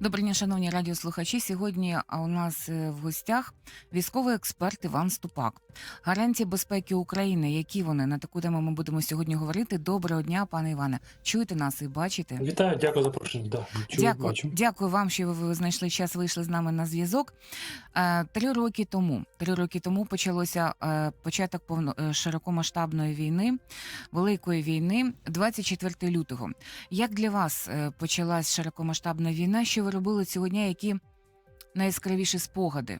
Добрий день, шановні радіослухачі. Сьогодні у нас е, в гостях військовий експерт Іван Ступак. Гарантії безпеки України. Які вони на таку тему ми будемо сьогодні говорити? Доброго дня, пане Іване. Чуєте нас і бачите? Вітаю, дякую за запрошення. Да, чую, Дякую, бачу. дякую вам, що ви знайшли час, вийшли з нами на зв'язок. Е, Три роки тому, три роки тому почалося е, початок повно е, широкомасштабної війни, великої війни, 24 лютого. Як для вас почалась широкомасштабна війна? Що ви робили цього дня? Які найяскравіші спогади?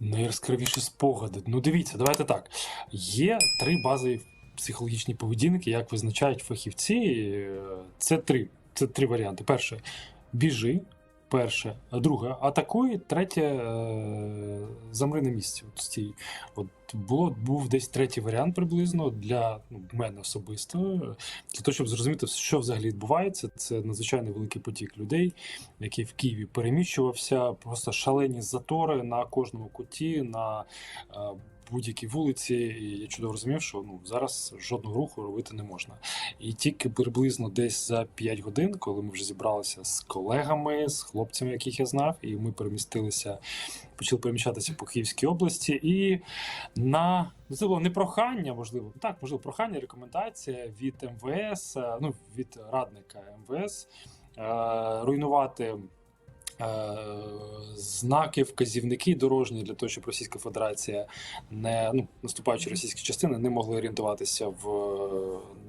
Найяскравіші спогади. Ну, дивіться, давайте так. Є три базові психологічні поведінки, як визначають фахівці. Е, Це три. Це три варіанти. Перше біжи. Перше, друге атакуй, третє е, замри на місці. От стій. От було був десь третій варіант приблизно для ну, мене особисто. Для того, щоб зрозуміти, що взагалі відбувається. Це надзвичайно великий потік людей, який в Києві переміщувався, просто шалені затори на кожному куті, на е, будь-якій вулиці. І я чудово розумів, що ну зараз жодного руху робити не можна. І тільки приблизно десь за 5 годин, коли ми вже зібралися з колегами, з хлопцями, яких я знав, і ми перемістилися, почали переміщатися по Київській області. І на ну, це було не прохання, можливо, так, можливо, прохання, рекомендація від МВС, ну від радника МВС е, руйнувати. Е, Знаки, вказівники дорожні для того, щоб Російська Федерація не ну наступаючи російські частини не могли орієнтуватися в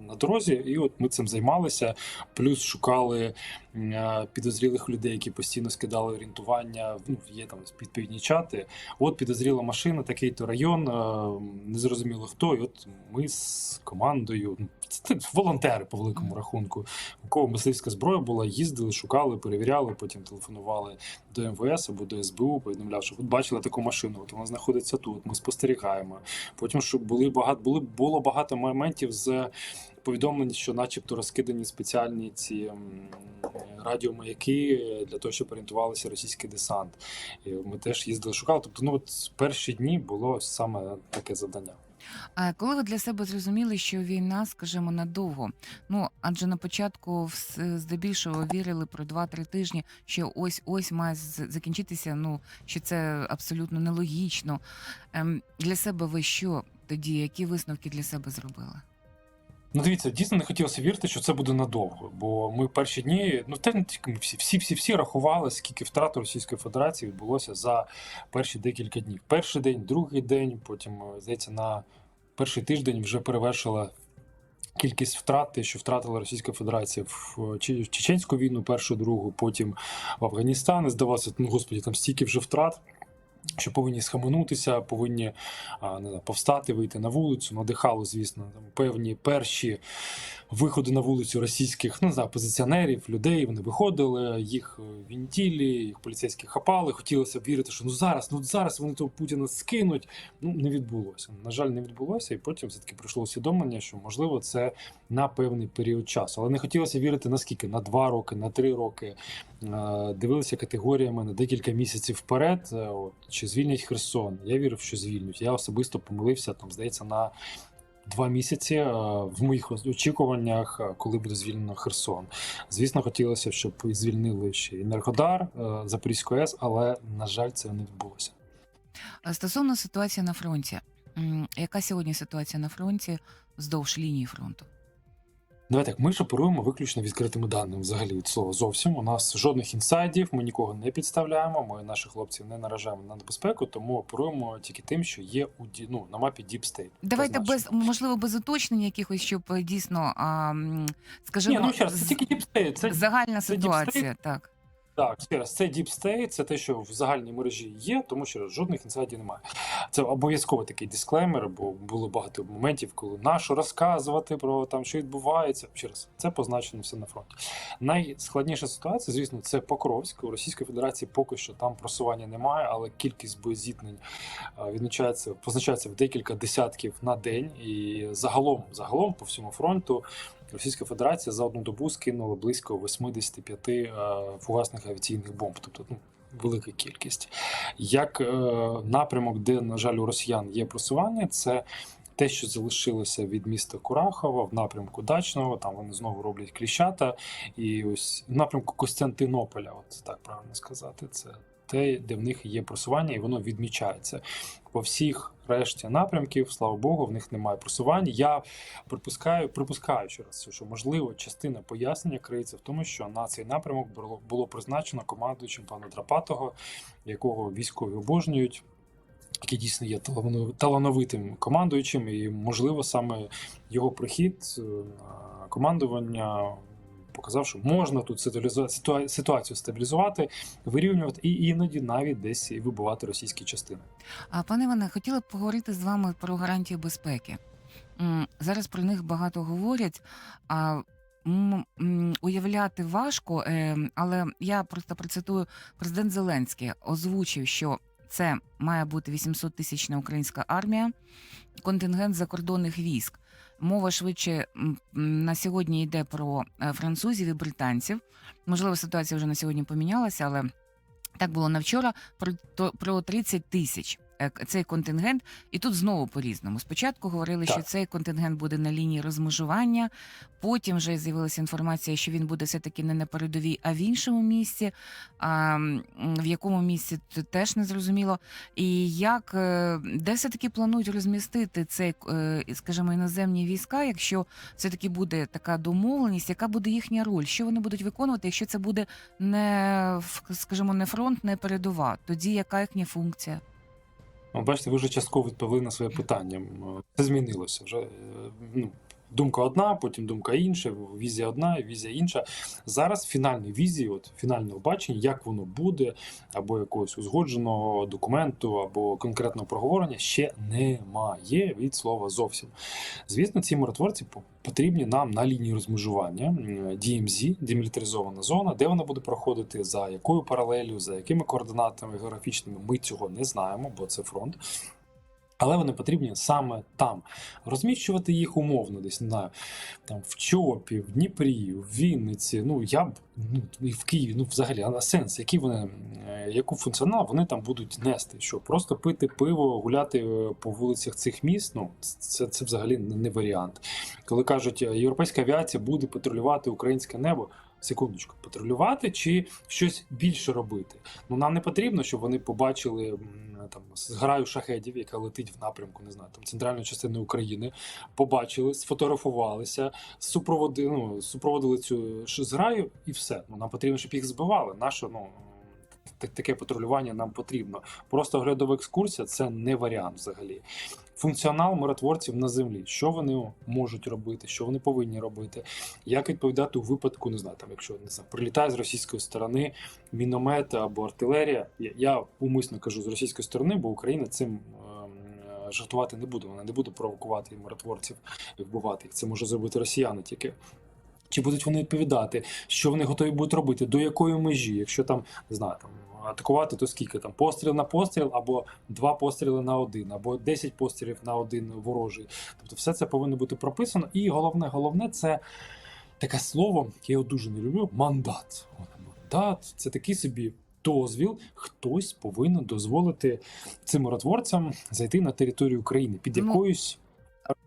на дорозі. І от ми цим займалися. Плюс шукали е, підозрілих людей, які постійно скидали орієнтування. Ну є там відповідні чати. От підозріла машина, такий то район, е, незрозуміло хто. І от ми з командою, ну, це волонтери по великому рахунку, у кого мисливська зброя була, їздили, шукали, перевіряли, потім телефонували до МВС або до СБУ, повідомляв, що от бачили таку машину, от вона знаходиться тут. Ми спостерігаємо. Потім що були багато були було багато моментів з повідомлень, що, начебто, розкидані спеціальні ці радіомаяки для того, щоб орієнтувалися російський десант. І ми теж їздили, шукали. Тобто, ну от перші дні було саме таке завдання. А коли ви для себе зрозуміли, що війна, скажімо, надовго? Ну адже на початку здебільшого вірили про 2-3 тижні, що ось ось має закінчитися. Ну що це абсолютно нелогічно. Ем, для себе ви що тоді? Які висновки для себе зробили? Ну, дивіться, дійсно не хотілося вірити, що це буде надовго. Бо ми перші дні, ну те не тільки ми всі, всі, всі, всі рахували, скільки втрат Російської Федерації відбулося за перші декілька днів. Перший день, другий день, потім, е, здається, на перший тиждень вже перевершила кількість втрат, те, що втратила Російська Федерація в е, Чеченську війну, першу, другу, потім в Афганістан. Здавалося, ну господі, там стільки вже втрат. Що повинні схаменутися, повинні не знаю, повстати, вийти на вулицю. Надихало, звісно, там певні перші виходи на вулицю російських ну, не знаю, опозиціонерів, людей. Вони виходили, їх е, вінтілі, їх поліцейські хапали. Хотілося б вірити, що ну зараз, ну зараз вони того Путіна скинуть. Ну не відбулося. На жаль, не відбулося, і потім все таки прийшло усвідомлення, що можливо це на певний період часу. Але не хотілося вірити наскільки на два роки, на три роки. Е, Дивилися категоріями на декілька місяців вперед. Е, От чи звільнять Херсон? Я вірив, що звільнять. Я особисто помилився там, здається, на. Два місяці е, в моїх очікуваннях, е, коли буде звільнено Херсон. Звісно, хотілося, щоб звільнили ще Енергодар, е, Запорізьку АЕС, але на жаль, це не відбулося. Стосовно ситуації на фронті, яка сьогодні ситуація на фронті вздовж лінії фронту? Давайте так, ми ж оперуємо виключно відкритими даними. Взагалі від слова зовсім. У нас жодних інсайдів, ми нікого не підставляємо. Ми наших хлопців не наражаємо на небезпеку, тому оперуємо тільки тим, що є у ну, на мапі Deep State. Давайте без можливо без уточнень якихось, щоб е, дійсно, а, скажімо, Ні, ну ще раз, це тільки Deep State. Це загальна це Deep ситуація, так. Так, ще раз, це Deep State, це те, що в загальній мережі є, тому що жодних інсайдів немає. Це обов'язково такий дисклеймер, бо було багато моментів, коли нащо розказувати про там, що відбувається. Ще раз, це позначено все на фронті. Найскладніша ситуація, звісно, це Покровськ. У Російської Федерації поки що там просування немає, але кількість боєзіткнень е, відзначається, позначається в декілька десятків на день. І загалом, загалом по всьому фронту Російська Федерація за одну добу скинула близько 85 е, фугасних авіаційних бомб, тобто ну, велика кількість. Як е, напрямок, де, на жаль, у росіян є просування, це те, що залишилося від міста Курахова в напрямку Дачного, там вони знову роблять кліщата, і ось в напрямку Костянтинополя, от так правильно сказати, це те, де в них є просування, і воно відмічається. По всіх решті напрямків, слава Богу, в них немає просування. Я припускаю, припускаю ще раз, що можливо частина пояснення криється в тому, що на цей напрямок було, було призначено командуючим пана Драпатого, якого військові обожнюють. Який дійсно є таланови- талановитим командуючим, і можливо саме його прихід е, командування показав, що можна тут ситуацію стабілізувати, вирівнювати і іноді навіть десь і вибивати російські частини. А пане Іване, хотіла б поговорити з вами про гарантії безпеки. Зараз про них багато говорять. А уявляти важко, е, але я просто процитую президент Зеленський озвучив, що це має бути 800 тисячна українська армія, контингент закордонних військ. Мова швидше на сьогодні йде про е, французів і британців. Можливо, ситуація вже на сьогодні помінялася, але так було на вчора. Про то- 30 тисяч цей контингент. І тут знову по-різному. Спочатку говорили, що цей контингент буде на лінії розмежування. Потім вже з'явилася інформація, що він буде все-таки не на передовій, а в іншому місці. А в якому місці це теж не зрозуміло. І як е, де все-таки планують розмістити цей, е, скажімо, іноземні війська, якщо все-таки буде така домовленість, яка буде їхня роль? Що вони будуть виконувати, якщо це буде не скажімо, не фронт, не передова? Тоді яка їхня функція? Ну, Бачите, ви вже частково відповіли на своє питання. Це змінилося вже. е, Ну, думка одна, потім думка інша, візія одна, візія інша. Зараз фінальної візії, от фінального бачення, як воно буде, або якогось узгодженого документу, або конкретного проговорення ще немає від слова зовсім. Звісно, ці миротворці потрібні нам на лінії розмежування DMZ, демілітаризована зона, де вона буде проходити, за якою паралелью, за якими координатами географічними, ми цього не знаємо, бо це фронт. Але вони потрібні саме там. Розміщувати їх умовно, десь не знаю, там в Чопі, в Дніпрі, в Вінниці. Ну я б ну і в Києві. Ну взагалі, а сенс, які вони е, яку функціонал вони там будуть нести? Що просто пити пиво, гуляти е, по вулицях цих міст? Ну це, це взагалі не варіант. Коли кажуть, європейська авіація буде патрулювати українське небо. Секундочку, патрулювати чи щось більше робити? Ну нам не потрібно, щоб вони побачили там зграю шахедів, яка летить в напрямку, не знаю, там центральної частини України. Побачили, сфотографувалися, супроводили, ну, супроводили цю зграю, і все. Ну нам потрібно, щоб їх збивали. Наше ну таке патрулювання нам потрібно. Просто оглядова екскурсія це не варіант взагалі. Функціонал миротворців на землі, що вони можуть робити, що вони повинні робити, як відповідати у випадку, не знаю, там, якщо не знаю, прилітає з російської сторони міномет або артилерія. Я, я умисно кажу з російської сторони, бо Україна цим ем, е, жартувати не буде. Вона не буде провокувати миротворців і вбивати їх. Це може зробити росіяни тільки. Чи будуть вони відповідати, що вони готові будуть робити, до якої межі, якщо там не знаю, там атакувати, то скільки там постріл на постріл, або два постріли на один, або 10 пострілів на один ворожий. Тобто, все це повинно бути прописано. І головне, головне, це таке слово, яке я дуже не люблю мандат. Мандат це такий собі. Дозвіл хтось повинен дозволити цим миротворцям зайти на територію України під Ну, якоюсь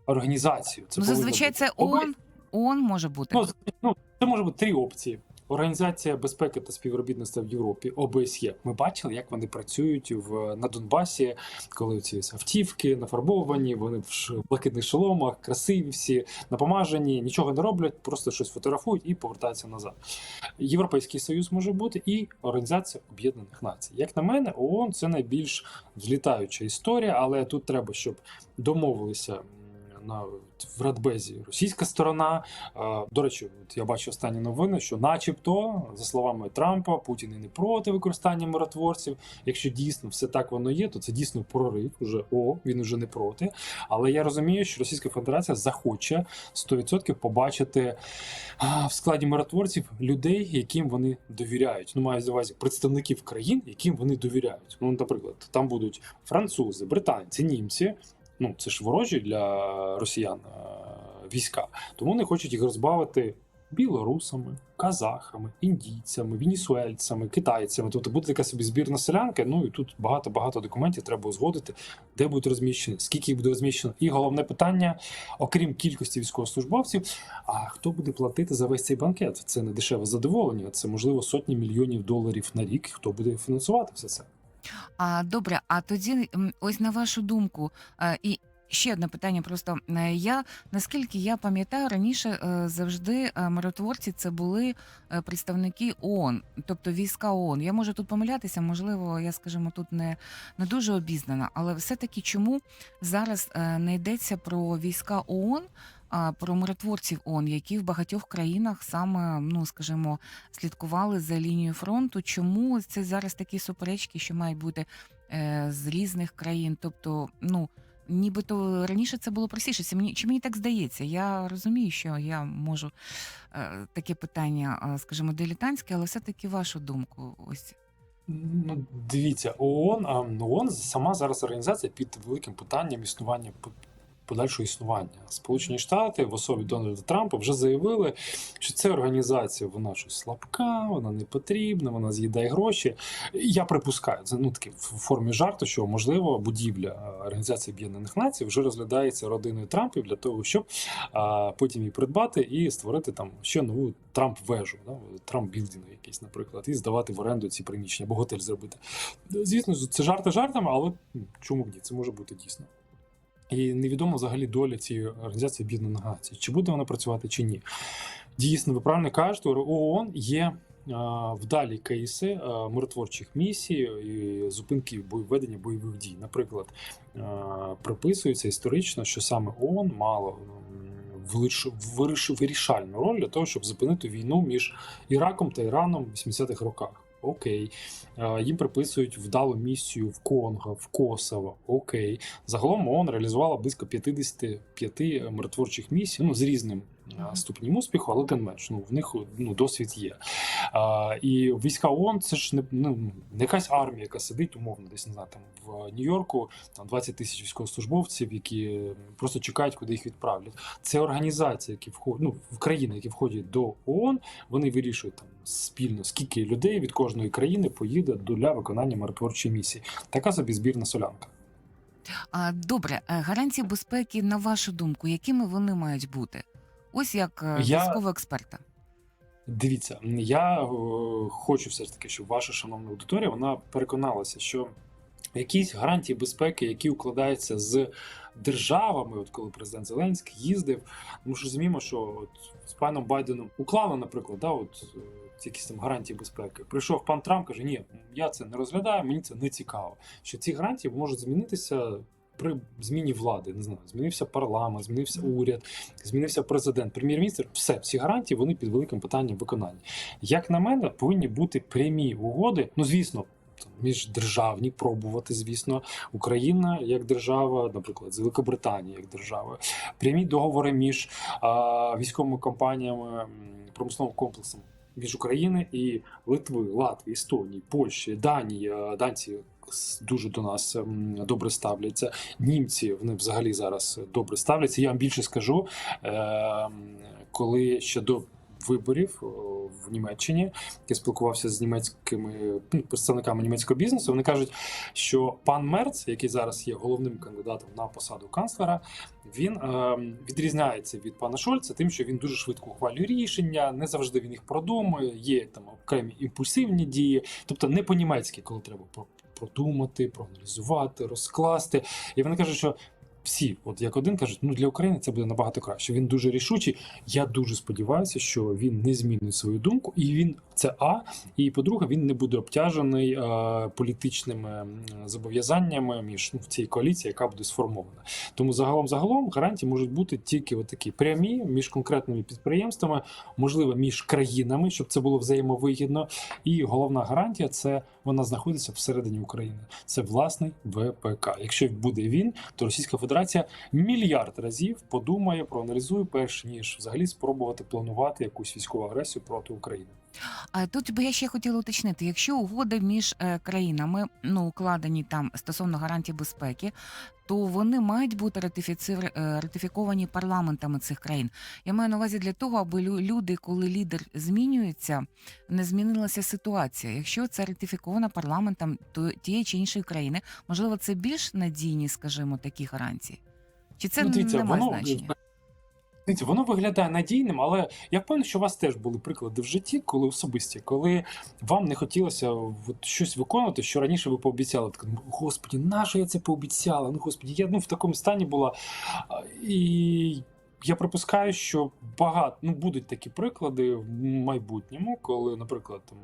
організацією. Це ну, зазвичай це ООН, ООН може бути. Ну, ну, це може бути три опції. Організація безпеки та співробітництва в Європі ОБСЄ. Ми бачили, як вони працюють в на Донбасі, коли ці автівки нафарбовані, вони в блакитних шоломах, красиві всі напомажені, нічого не роблять, просто щось фотографують і повертаються назад. Європейський союз може бути і Організація Об'єднаних Націй. Як на мене, ООН це найбільш злітаюча історія, але тут треба, щоб домовилися. На в Радбезі російська сторона. До речі, от я бачу останні новини, що, начебто, за словами Трампа, Путін і не проти використання миротворців. Якщо дійсно все так воно є, то це дійсно прорив. Уже о, він уже не проти. Але я розумію, що Російська Федерація захоче 100% побачити в складі миротворців людей, яким вони довіряють. Ну, маю на увазі представників країн, яким вони довіряють. Ну, наприклад, там будуть французи, британці, німці. Ну, це ж ворожі для росіян е, війська. Тому вони хочуть їх розбавити білорусами, казахами, індійцями, венесуельцями, китайцями. Тобто буде така собі збірна селянка. Ну і тут багато багато документів треба узгодити, де будуть розміщені, скільки їх буде розміщено. І головне питання, окрім кількості військовослужбовців, а хто буде платити за весь цей банкет? Це не дешеве задоволення, це можливо сотні мільйонів доларів на рік. Хто буде фінансувати все це? А добре, а тоді, ось на вашу думку, і ще одне питання. Просто е, я наскільки я пам'ятаю, раніше е, завжди е, миротворці це були представники ООН, тобто війська ООН. Я можу тут помилятися, можливо, я скажімо, тут не, не дуже обізнана, але все-таки чому зараз не йдеться про війська ООН? Про миротворців ООН, які в багатьох країнах саме, ну скажімо, слідкували за лінією фронту. Чому це зараз такі суперечки, що мають бути е, з різних країн? Тобто, ну нібито раніше це було простіше. Це мені чи мені так здається? Я розумію, що я можу е, таке питання, е, скажімо, дилетантське, але все-таки вашу думку. Ось Ну, дивіться, ООН, а, ООН сама зараз організація під великим питанням існування подальшого існування. Сполучені Штати в особі Дональда Трампа вже заявили, що ця організація вона щось слабка, вона не потрібна, вона з'їдає гроші. Я припускаю, це ну таки в формі жарту, що можливо будівля Організації Об'єднаних Націй вже розглядається родиною Трампів для того, щоб а, потім її придбати і створити там ще нову Трамп-вежу, да? Трамп-білдинг якийсь, наприклад, і здавати в оренду ці приміщення, або готель зробити. Звісно, це жарти жартами, але чому б ні? Це може бути дійсно. І невідомо взагалі доля цієї організації Об'єднаних Націй, чи буде вона працювати, чи ні. Дійсно, ви правильно кажете, ООН є вдалі кейси миротворчих місій і зупинки бой- ведення бойових дій. Наприклад, приписується історично, що саме ООН мало вирішальну роль для того, щоб зупинити війну між Іраком та Іраном в 80-х роках. Окей, їм приписують вдалу місію в Конго, в Косово. Окей, загалом ООН реалізувала близько 55 миротворчих місій, ну з різним е, ступенем успіху, але тим менш, ну в них ну досвід є. А, і війська ООН це ж не, ну, не якась армія, яка сидить умовно, десь не знаю, там в Нью-Йорку, там 20 тисяч військовослужбовців, які просто чекають, куди їх відправлять. Це організації, які входять, ну, в країни, які входять до ООН, вони вирішують там спільно, скільки людей від кожної країни поїде для виконання миротворчої місії. Така собі збірна солянка. добре, е, гарантії безпеки, на вашу думку, якими вони мають бути? Ось як е, Я- військового експерта. Дивіться, я е, хочу все ж таки, щоб ваша шановна аудиторія вона переконалася, що якісь гарантії безпеки, які укладаються з державами, от коли президент Зеленський їздив, ми ж розуміємо, що от з паном Байденом уклали, наприклад, да, от е, якісь там гарантії безпеки. Прийшов пан Трамп, каже: Ні, я це не розглядаю, мені це не цікаво. Що ці гарантії можуть змінитися. При зміні влади, не знаю, змінився парламент, змінився уряд, змінився президент, прем'єр-міністр. Все, всі гарантії вони під великим питанням виконання. Як на мене, повинні бути прямі угоди. Ну, звісно, міждержавні пробувати, звісно, Україна як держава, наприклад, з Великобританією як державою, прямі договори між а, військовими компаніями, промисловим комплексом між України і Литви, Латвії, Естонії, Польщі, Данії. А, Данці дуже до нас добре ставляться. Німці вони взагалі зараз добре ставляться. Я вам більше скажу, е, коли ще до виборів в Німеччині я спілкувався з німецькими ну, представниками німецького бізнесу. Вони кажуть, що пан Мерц, який зараз є головним кандидатом на посаду канцлера, він е, відрізняється від пана Шольца, тим, що він дуже швидко ухвалює рішення, не завжди він їх продумує. Є там окремі імпульсивні дії, тобто не по-німецьки, коли треба про- продумати, проаналізувати, розкласти. І вони кажуть, що. Всі, от як один кажуть, ну для України це буде набагато краще. Він дуже рішучий. Я дуже сподіваюся, що він не змінить свою думку, і він це А. І по-друге, він не буде обтяжений е, політичними зобов'язаннями між ну, в цій коаліції, яка буде сформована. Тому загалом загалом гарантії можуть бути тільки от такі прямі між конкретними підприємствами, можливо, між країнами, щоб це було взаємовигідно. І головна гарантія це вона знаходиться всередині України. Це власний ВПК. Якщо буде він, то Російська Федерація мільярд разів подумає, проаналізує перш ніж взагалі спробувати планувати якусь військову агресію проти України. А тут би я ще хотіла уточнити, якщо угоди між е, країнами ну укладені там стосовно гарантій безпеки, то вони мають бути ратифіцир- е, ратифіковані парламентами цих країн. Я маю на увазі для того, аби лю- люди, коли лідер змінюється, не змінилася ситуація. Якщо це ратифіковано парламентом то тієї чи іншої країни, можливо, це більш надійні, скажімо, такі гарантії. Чи це Ну, дивіться, не має воно- значення? Дивіться, воно виглядає надійним, але я впевнений, що у вас теж були приклади в житті, коли особисті, коли вам не хотілося от щось виконувати, що раніше ви пообіцяли. Так, «Ну, господі, нащо я це пообіцяла? Ну, господі, я ну, в такому стані була. І я припускаю, що багато ну, будуть такі приклади в майбутньому, коли, наприклад, там,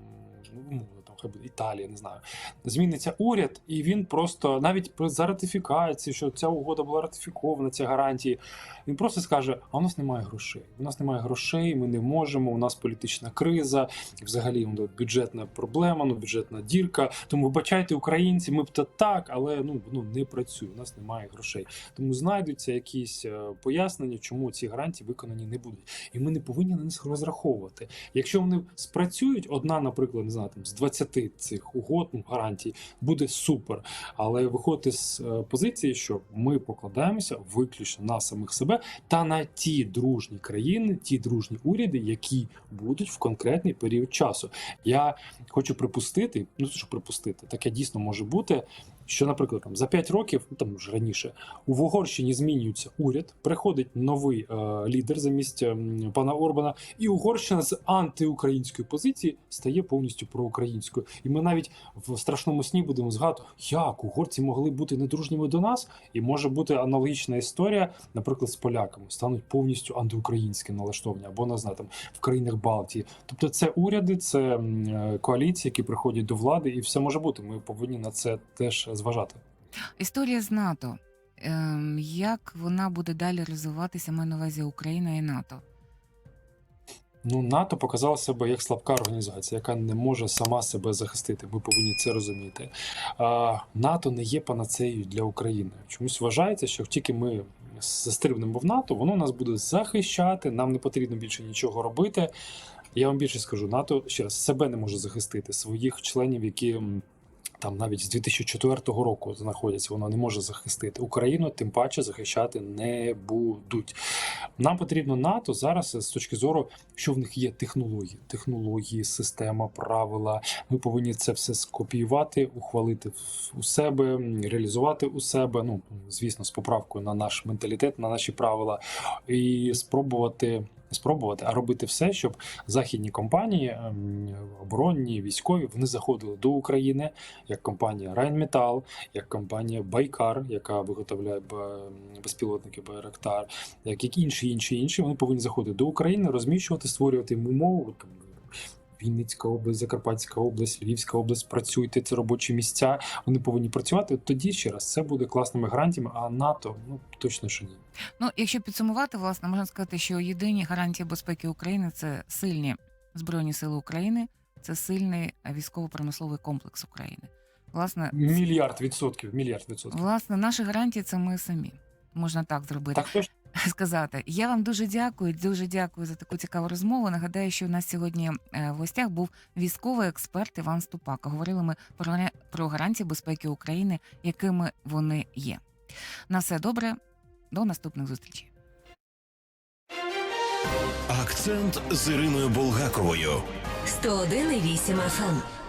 ну, хай буде Італія, не знаю, зміниться уряд, і він просто навіть за ратифікацію, що ця угода була ратифікована, ці гарантії. Він просто скаже: а у нас немає грошей. У нас немає грошей, ми не можемо. У нас політична криза, взагалі ну, бюджетна проблема, ну бюджетна дірка. Тому вибачайте, українці, ми б то так, але ну, ну не працює. У нас немає грошей. Тому знайдуться якісь е, пояснення, чому ці гарантії виконані не будуть. І ми не повинні на них розраховувати. Якщо вони спрацюють, одна, наприклад, не знаю, там з 20 цих угод, ну, гарантій, буде супер. Але виходити з е, позиції, що ми покладаємося виключно на самих себе та на ті дружні країни, ті дружні уряди, які будуть в конкретний період часу. Я хочу припустити, ну що припустити, таке дійсно може бути. Що, наприклад, там за 5 років, ну там вже раніше, у Угорщині змінюється уряд, приходить новий е, лідер замість ем, пана Орбана, і Угорщина з антиукраїнської позиції стає повністю проукраїнською. І ми навіть в страшному сні будемо згадувати, як угорці могли бути недружніми до нас, і може бути аналогічна історія, наприклад, з поляками стануть повністю антиукраїнські налаштовані, або не знаю, там в країнах Балтії. Тобто, це уряди, це е, коаліції, які приходять до влади, і все може бути. Ми повинні на це теж зважати. Історія з НАТО. Ем, як вона буде далі розвиватися, маю на увазі Україна і НАТО? Ну, НАТО показала себе як слабка організація, яка не може сама себе захистити. Ми повинні це розуміти. А, НАТО не є панацеєю для України. Чомусь вважається, що тільки ми застрибнемо в НАТО, воно нас буде захищати. Нам не потрібно більше нічого робити. Я вам більше скажу, НАТО ще раз себе не може захистити своїх членів, які. Там навіть з 2004 року знаходяться, воно не може захистити Україну, тим паче захищати не будуть. Нам потрібно НАТО зараз з точки зору, що в них є технології, технології, система, правила. Ми повинні це все скопіювати, ухвалити у себе, реалізувати у себе. Ну звісно, з поправкою на наш менталітет, на наші правила, і спробувати. Спробувати, а робити все, щоб західні компанії, ем, оборонні, військові, вони заходили до України, як компанія Rheinmetall, як компанія Байкар, яка виготовляє безпілотники Байрактар, як інші, інші, інші, вони повинні заходити до України, розміщувати, створювати умови. Вінницька область, Закарпатська область, Львівська область, працюйте, це робочі місця. Вони повинні працювати. От Тоді ще раз це буде класними гарантіями, а НАТО ну точно що ні. Ну, якщо підсумувати, власне, можна сказати, що єдині гарантії безпеки України це сильні збройні сили України, це сильний військово-промисловий комплекс України. Власне, Мільярд відсотків, мільярд відсотків. власне, наші гарантії це ми самі. Можна так зробити. Так точно. сказати. Я вам дуже дякую, дуже дякую за таку цікаву розмову. Нагадаю, що у нас сьогодні е, в гостях був військовий експерт Іван Ступак. Говорили ми про, про гарантії безпеки України, якими вони є. На все добре, до наступних зустрічей. Акцент з Іриною Булгаковою. 101,8 FM.